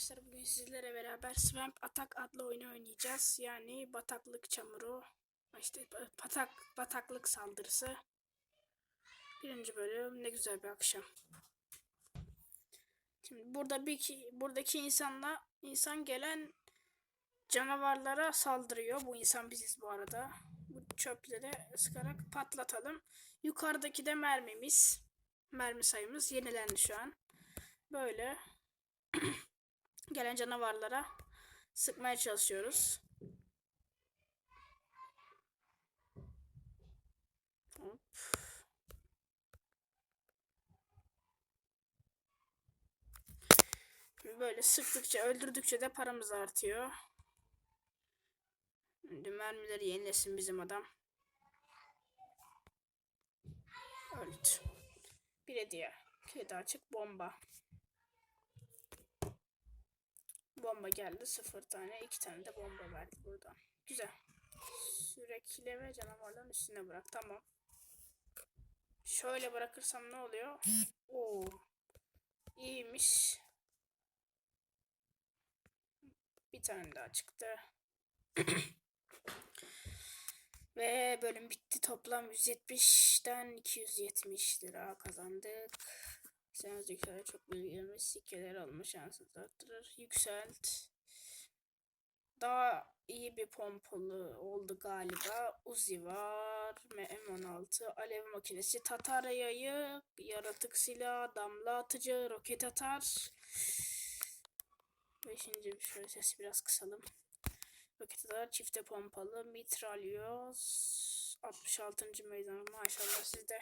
arkadaşlar bugün sizlere beraber Swamp Attack adlı oyunu oynayacağız. Yani bataklık çamuru, işte batak, bataklık saldırısı. Birinci bölüm ne güzel bir akşam. Şimdi burada bir ki, buradaki insanla insan gelen canavarlara saldırıyor. Bu insan biziz bu arada. Bu çöpleri sıkarak patlatalım. Yukarıdaki de mermimiz. Mermi sayımız yenilendi şu an. Böyle gelen canavarlara sıkmaya çalışıyoruz. Hop. Böyle sıktıkça, öldürdükçe de paramız artıyor. Şimdi mermileri yenilesin bizim adam. Öldü. Bir hediye. Kilidi açık bomba. Bomba geldi. Sıfır tane. iki tane de bomba verdi buradan. Güzel. Sürekli ve canavarların üstüne bırak. Tamam. Şöyle bırakırsam ne oluyor? Oo. İyiymiş. Bir tane daha çıktı. Ve bölüm bitti. Toplam 170'ten 270 lira kazandık. Sen zekalara çok bilgilerimiz sikkeler alma şansınızı arttırır. Yükselt. Daha iyi bir pompalı oldu galiba. Uzi var. M16. Alev makinesi. Tatar yayı. Yaratık silah. Damla atıcı. Roket atar. Beşinci bir şöyle sesi biraz kısalım. Roket atar. Çifte pompalı. Mitralyoz. 66. meydan. Maşallah sizde.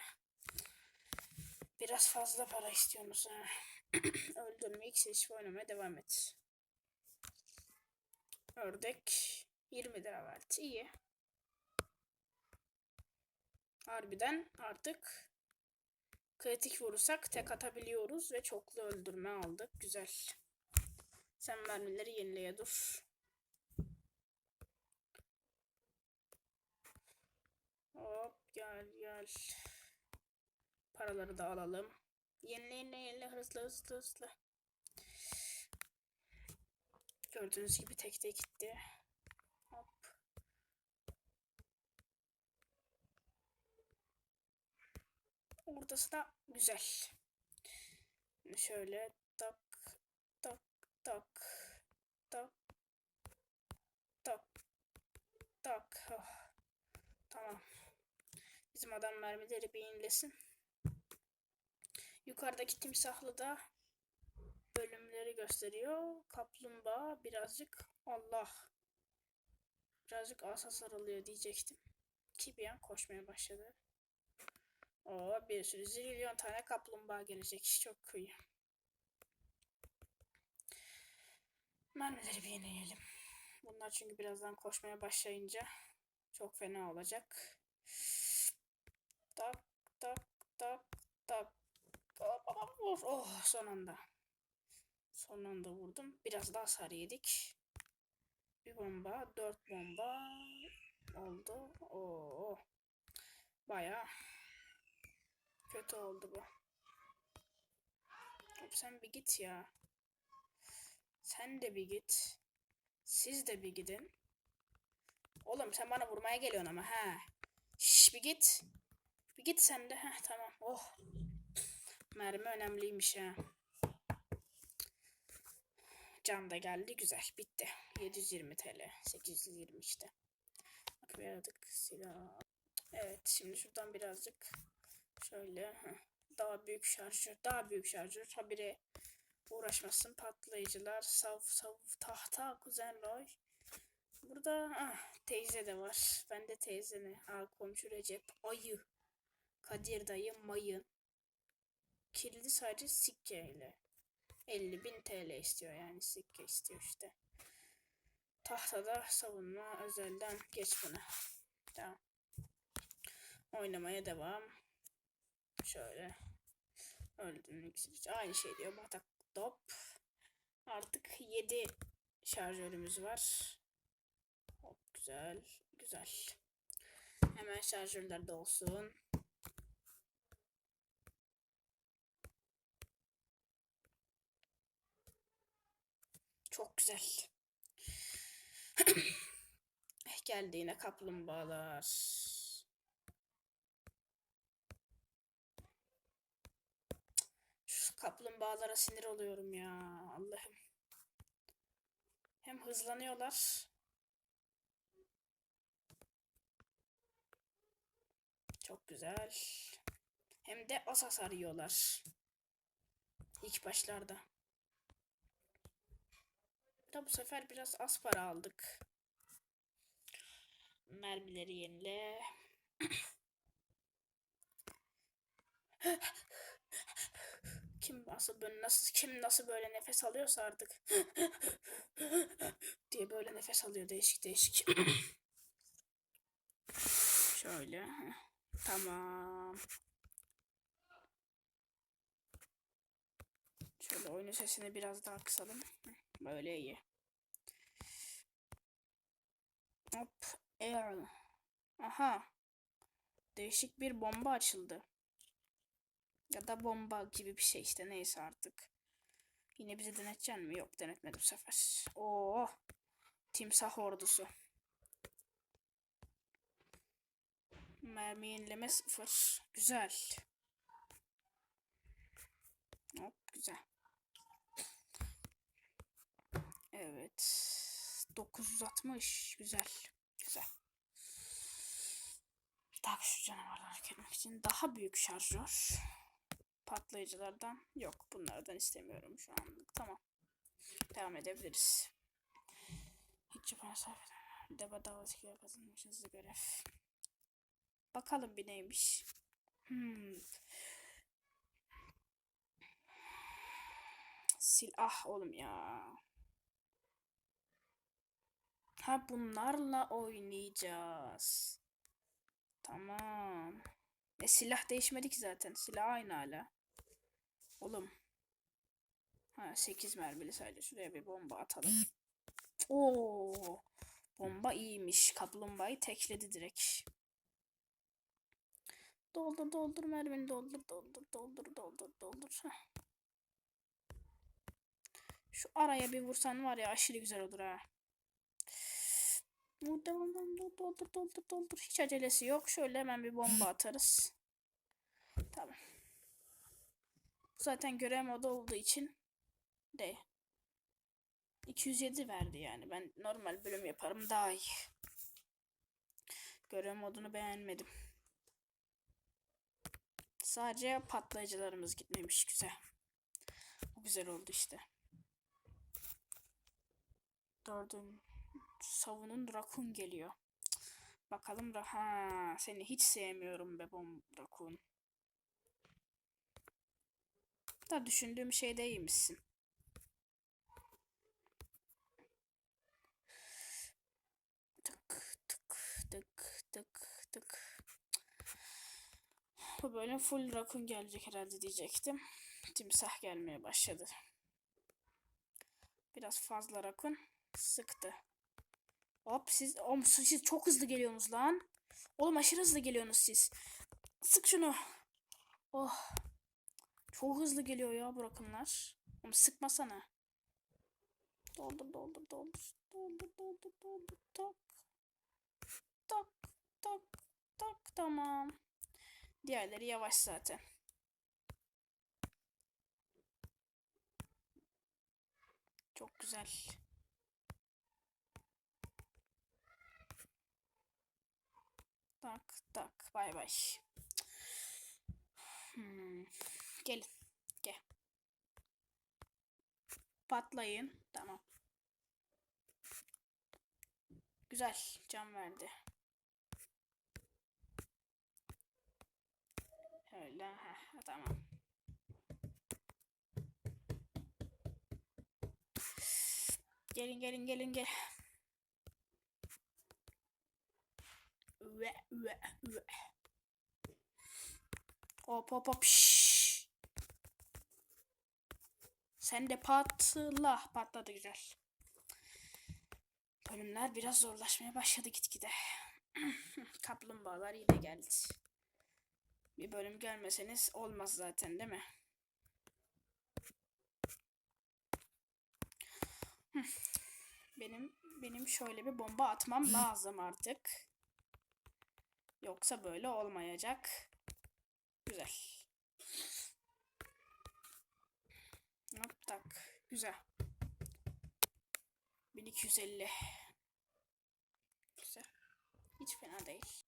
Biraz fazla para istiyorsunuz ha. Öldürmek seçip oynamaya devam et. Ördek 20 lira verdi. İyi. Harbiden artık kritik vurursak tek atabiliyoruz ve çoklu öldürme aldık. Güzel. Sen mermileri yenileye dur. Hop gel gel. Paraları da alalım. Yenile yenile hızlı hızlı hızlı. Gördüğünüz gibi tek tek gitti. Hop. Ortası da güzel. Şöyle tak tak tak tak tak tak. Oh. Tamam. Bizim adam mermileri bir yenilesin. Yukarıdaki timsahlı da bölümleri gösteriyor. Kaplumbağa birazcık Allah. Birazcık asa sarılıyor diyecektim. Ki bir an koşmaya başladı. Oo bir sürü zilyon tane kaplumbağa gelecek. Çok kıyı. Mermileri bir yenileyelim. Bunlar çünkü birazdan koşmaya başlayınca çok fena olacak. Tak tak tak tak. Vur. Oh son anda. Son anda vurdum. Biraz daha hasar yedik. Bir bomba. Dört bomba oldu. Oo. Baya kötü oldu bu. Hop sen bir git ya. Sen de bir git. Siz de bir gidin. Oğlum sen bana vurmaya geliyorsun ama ha. Şş bir git. Bir git sen de. Heh, tamam. Oh. Mermi önemliymiş ha. Can da geldi. Güzel. Bitti. 720 TL. 820 işte. Bak bir aradık. Silah. Evet. Şimdi şuradan birazcık şöyle daha büyük şarjör. Daha büyük şarjör. Habire uğraşmasın. Patlayıcılar. Sav sav tahta. Kuzen Roy. Burada ah, teyze de var. Ben de teyze ne? Aa, komşu Recep. Ayı. Kadir dayı mayın. Kilidi sadece sikke ile. 50 bin TL istiyor yani sikke istiyor işte. Tahtada savunma özelden geç buna. Tamam. Oynamaya devam. Şöyle. Öldüm iksir. Aynı şey diyor. Batak top. Artık 7 şarjörümüz var. Hop güzel. Güzel. Hemen şarjörler de olsun. Çok güzel. Geldi yine kaplumbağalar. Şu kaplumbağalara sinir oluyorum ya. Allah'ım. Hem hızlanıyorlar. Çok güzel. Hem de az hasar yiyorlar. İlk başlarda. Da bu sefer biraz az para aldık. Mermileri yenile. kim nasıl böyle nasıl kim nasıl böyle nefes alıyorsa artık diye böyle nefes alıyor değişik değişik. Şöyle. Tamam. Şöyle oyunun sesini biraz daha kısalım. Böyle iyi. Hop. Eğer. Aha. Değişik bir bomba açıldı. Ya da bomba gibi bir şey işte neyse artık. Yine bizi deneteceksin mi? Yok denetmedim bu sefer. Oo. Timsah ordusu. Mermi yenileme sıfır. Güzel. Hop güzel. Evet. 960. Güzel. Güzel. Tabii şu canavarları hareket için daha büyük şarjör. Patlayıcılardan yok. Bunlardan istemiyorum şu anlık. Tamam. Devam edebiliriz. Hiç yapana sarf edemem. Deba davası gibi kazanmış hızlı görev. Bakalım bir neymiş. Hmm. Silah oğlum ya. Ha bunlarla oynayacağız. Tamam. E silah değişmedi ki zaten. Silah aynı hala. Oğlum. Ha 8 mermili sadece. Şuraya bir bomba atalım. Oo. Bomba iyiymiş. Kaplumbağayı tekledi direkt. Doldur doldur mermini doldur doldur doldur doldur doldur. Heh. Şu araya bir vursan var ya aşırı güzel olur ha. Devam doldur doldur doldur doldur. Hiç acelesi yok. Şöyle hemen bir bomba atarız. Tamam. Zaten görev modu olduğu için de 207 verdi yani. Ben normal bölüm yaparım daha iyi. Görev modunu beğenmedim. Sadece patlayıcılarımız gitmemiş güzel. Bu güzel oldu işte. Dördün savunun rakun geliyor. Bakalım ha seni hiç sevmiyorum be bom rakun. Da düşündüğüm şey değilmişsin. Tık tık tık tık tık. Bu bölüm full rakun gelecek herhalde diyecektim. Timsah gelmeye başladı. Biraz fazla rakun sıktı. Hop siz, oğlum, siz çok hızlı geliyorsunuz lan. Oğlum aşırı hızlı geliyorsunuz siz. Sık şunu. Oh. Çok hızlı geliyor ya bu rakımlar. Oğlum sıkmasana. Doldur doldur doldur. Doldur doldur doldur. Tak. Tak tak tak tamam. Diğerleri yavaş zaten. Çok güzel. Tak tak bay bay. Hmm. Gelin. Gel. Patlayın. Tamam. Güzel. Can verdi. Öyle. Heh, tamam. Gelin gelin gelin gel. Üve üve üve. Hop hop hop. şşş. Sen de patla. Patladı güzel. Bölümler biraz zorlaşmaya başladı gitgide. Kaplumbağalar yine geldi. Bir bölüm gelmeseniz olmaz zaten değil mi? Benim benim şöyle bir bomba atmam lazım artık. Yoksa böyle olmayacak. Güzel. Hop tak. Güzel. 1250. Güzel. Hiç fena değil.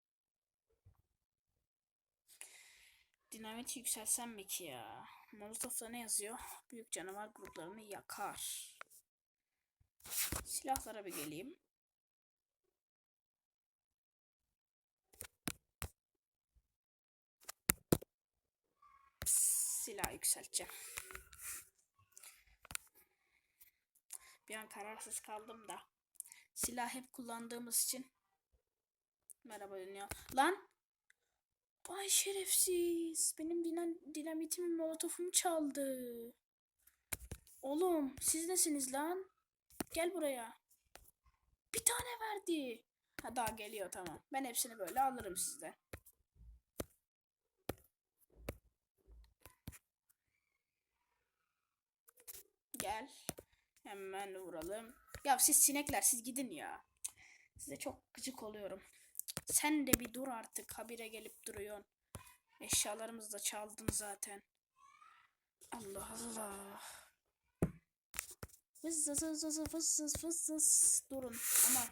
Dinamit yükselsem mi ki ya? Molotov'da ne yazıyor? Büyük canavar gruplarını yakar. Silahlara bir geleyim. Silah yükselteceğim. Bir an kararsız kaldım da. Silah hep kullandığımız için. Merhaba dünya. Lan! Vay şerefsiz. Benim dinam dinamitimi molotofumu çaldı. Oğlum siz nesiniz lan? Gel buraya. Bir tane verdi. Ha daha geliyor tamam. Ben hepsini böyle alırım sizden. Gel. Hemen vuralım. Ya siz sinekler siz gidin ya. Size çok gıcık oluyorum. Sen de bir dur artık. Habire gelip duruyorsun. Eşyalarımızı da çaldın zaten. Allah Allah. Vız vız vız vız vız vız vız vız. Durun ama.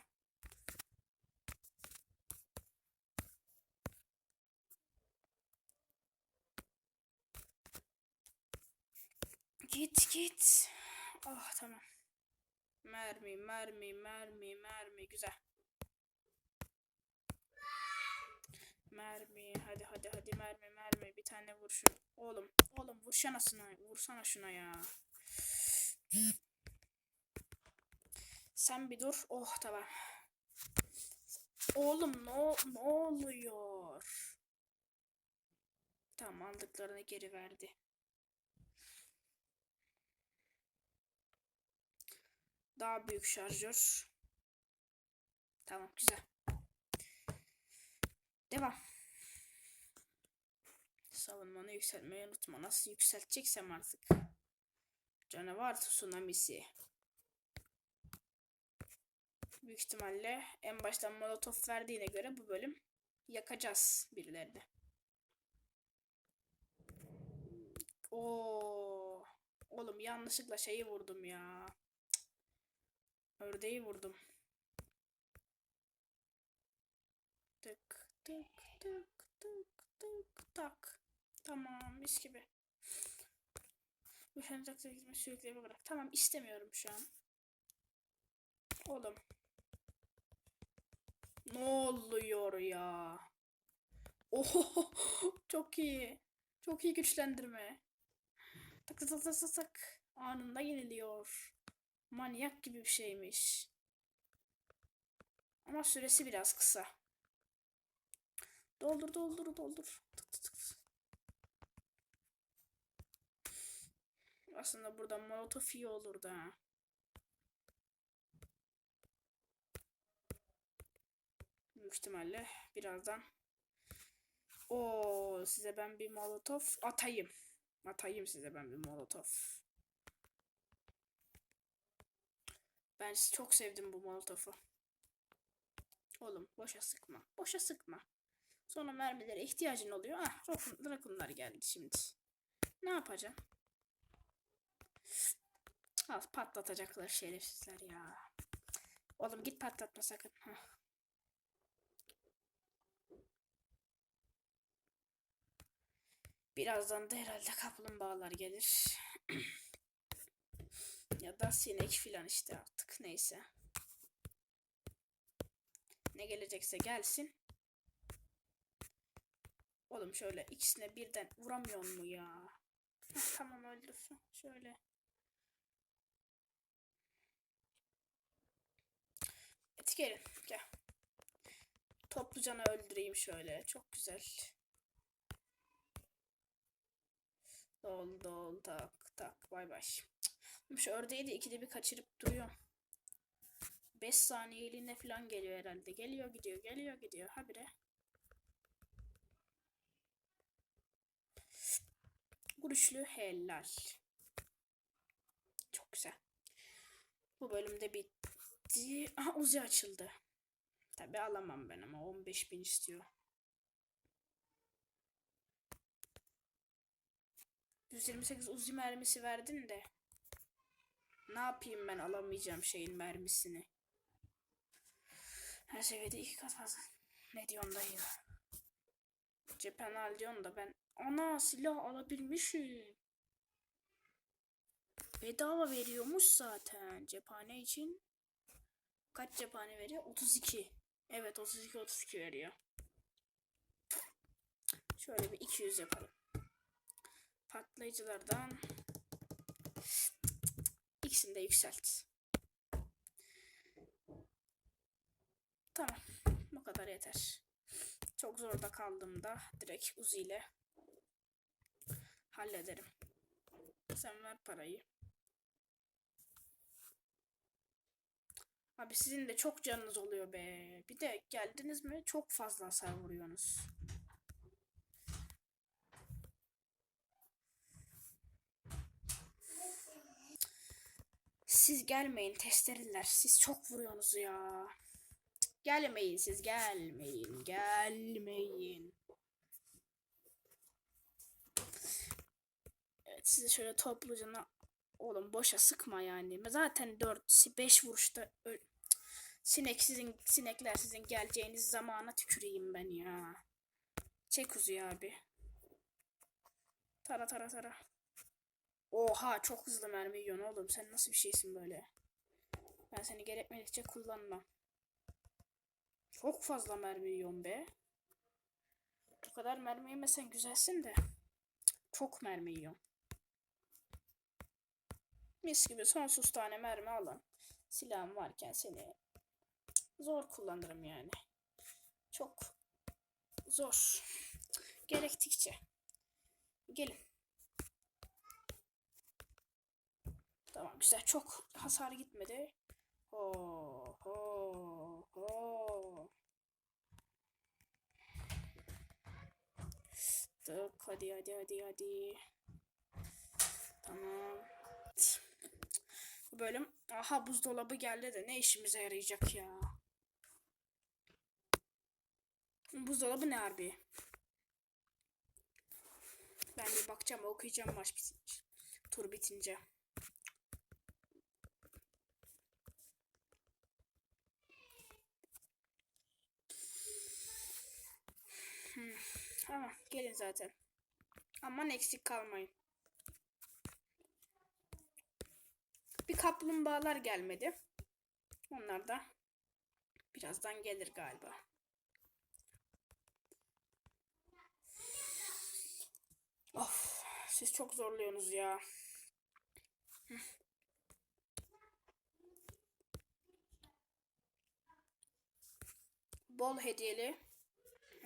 Git git. Ah tamam. Mermi mermi mermi mermi güzel. Mermi hadi hadi hadi mermi mermi bir tane vur şunu. Oğlum oğlum vursana şuna vursana şuna ya. Sen bir dur. Oh tamam. Oğlum ne, ne oluyor? Tamam aldıklarını geri verdi. Daha büyük şarjör. Tamam güzel. Devam. Savunmanı yükseltmeyi unutma. Nasıl yükselteceksem artık. Canavar tsunamisi. Büyük ihtimalle en baştan molotof verdiğine göre bu bölüm yakacağız birilerini. Oo. Oğlum yanlışlıkla şeyi vurdum ya. Ördeği vurdum. Tık tık tık tık tık tak. Tamam mis gibi. Şancakta gitme sürekli eve bırak. Tamam istemiyorum şu an. Oğlum. Ne oluyor ya? Oho çok iyi. Çok iyi güçlendirme. Tak tak tak tak tak. Anında yeniliyor. Manyak gibi bir şeymiş. Ama süresi biraz kısa. Doldur doldur doldur. Tık tık tık. Aslında burada molotof iyi olurdu ha. Büyük ihtimalle birazdan. O size ben bir molotof atayım. Atayım size ben bir molotof. Ben çok sevdim bu molotofu. Oğlum boşa sıkma. Boşa sıkma. Sonra mermilere ihtiyacın oluyor. Ah rakun, rakunlar geldi şimdi. Ne yapacağım? Al patlatacaklar şerefsizler ya. Oğlum git patlatma sakın. Heh. Birazdan da herhalde kaplumbağalar gelir. ya da sinek filan işte artık neyse. Ne gelecekse gelsin. Oğlum şöyle ikisine birden vuramıyor mu ya? Tamam öldürsün. Şöyle. Et gelin. Gel. Toplucanı öldüreyim şöyle. Çok güzel. Dol dol tak tak bay bay. Şu ördeği de ikide bir kaçırıp duruyor. 5 saniyeliğine falan geliyor herhalde. Geliyor gidiyor geliyor gidiyor. Habire. Güçlü helal. Çok güzel. Bu bölümde bitti. Aha Uzi açıldı. Tabi alamam ben ama 15 bin istiyor. 128 Uzi mermisi verdin de. Ne yapayım ben alamayacağım şeyin mermisini. Her seviyede iki kat fazla. Ne diyorsun dayı? Cephen al diyorsun da ben ana silah alabilmişim. Bedava veriyormuş zaten cephane için. Kaç cephane veriyor? 32. Evet 32 32 veriyor. Şöyle bir 200 yapalım. Patlayıcılardan ikisini de yükselt. Tamam. Bu kadar yeter. Çok zorda kaldığımda direkt Uzi ile hallederim. Sen ver parayı. Abi sizin de çok canınız oluyor be. Bir de geldiniz mi çok fazla hasar vuruyorsunuz. Siz gelmeyin testeriler. Siz çok vuruyorsunuz ya. Gelmeyin siz gelmeyin. Gelmeyin. Evet sizi şöyle topluca oğlum boşa sıkma yani. Zaten 4 5 vuruşta öl Sinek sizin sinekler sizin geleceğiniz zamana tüküreyim ben ya. Çek uzuyor abi. Tara tara tara. Oha çok hızlı mermi yiyorsun oğlum. Sen nasıl bir şeysin böyle? Ben seni gerekmedikçe kullanmam. Çok fazla mermi yiyorsun be. Bu kadar mermi yemesen güzelsin de. Çok mermi yiyorsun. Mis gibi sonsuz tane mermi alın. Silahım varken seni zor kullanırım yani. Çok zor. Gerektikçe. Gelin. Tamam güzel. Çok hasar gitmedi. Ho ho ho. Tık hadi hadi hadi hadi. Tamam. Bu bölüm aha buzdolabı geldi de ne işimize yarayacak ya. Buzdolabı ne harbi? Ben bir bakacağım okuyacağım maç bitince. Tur bitince. Hmm. Ama gelin zaten. Aman eksik kalmayın. Bir kaplumbağalar gelmedi. Onlar da birazdan gelir galiba. Of, siz çok zorluyorsunuz ya. Bol hediyeli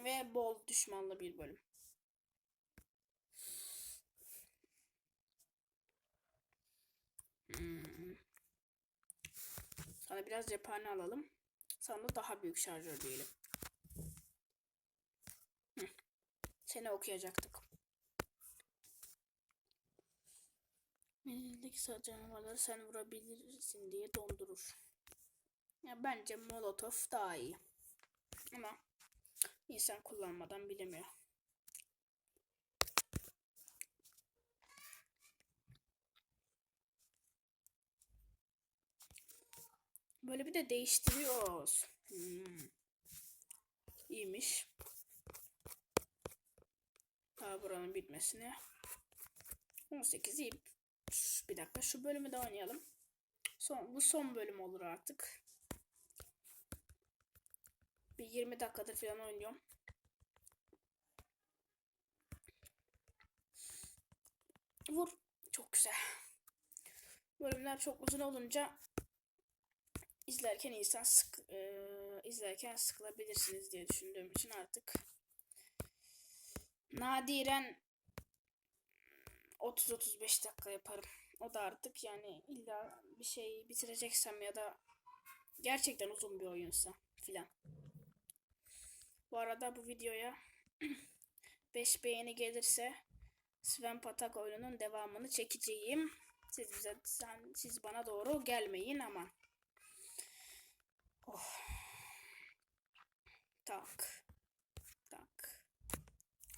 ve bol düşmanlı bir bölüm. Hmm. Sana biraz cephane alalım. Sana da daha büyük şarjör diyelim. Seni okuyacaktık. Menildeki canavarları sen vurabilirsin diye dondurur. Ya bence Molotov daha iyi. Ama insan kullanmadan bilemiyor. Böyle bir de değiştiriyoruz. Hmm. İyiymiş. Daha buranın bitmesine. 18 iyi. Bir dakika şu bölümü de oynayalım. Son, bu son bölüm olur artık. Bir 20 dakikadır falan oynuyorum. Vur. Çok güzel. Bölümler çok uzun olunca izlerken insan sık e, izlerken sıkılabilirsiniz diye düşündüğüm için artık nadiren 30-35 dakika yaparım. O da artık yani illa bir şey bitireceksem ya da gerçekten uzun bir oyunsa filan. Bu arada bu videoya 5 beğeni gelirse Sven Patak oyununun devamını çekeceğim. Siz bize sen siz bana doğru gelmeyin aman. Oh. Tak. Tak.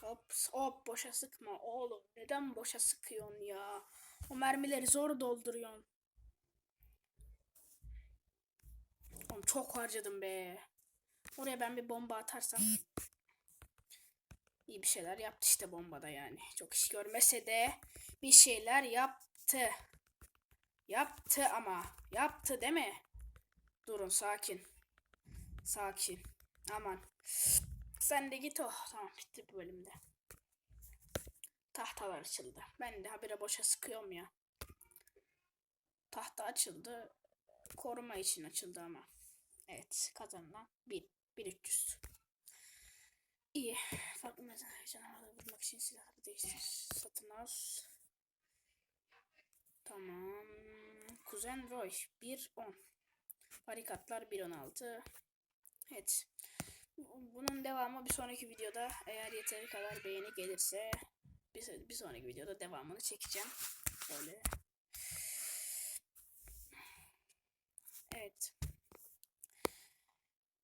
Hop hop boşa sıkma oğlum. Neden boşa sıkıyorsun ya? O mermileri zor dolduruyorsun. Oğlum çok harcadım be. Oraya ben bir bomba atarsam iyi bir şeyler yaptı işte bombada yani. Çok iş görmese de bir şeyler yaptı. Yaptı ama. Yaptı değil mi? Durun sakin. Sakin. Aman. Sen de git oh. Tamam bitti bu bölümde. Tahtalar açıldı. Ben de habire boşa sıkıyorum ya. Tahta açıldı. Koruma için açıldı ama. Evet kazanılan 1. 1300. İyi. Farklı mesela canavarları vurmak için silahları değiştir. Satın al. Tamam. Kuzen Roy 1.10. Barikatlar 1.16. Evet. Bunun devamı bir sonraki videoda eğer yeteri kadar beğeni gelirse bir, bir sonraki videoda devamını çekeceğim. Böyle. Evet. Bir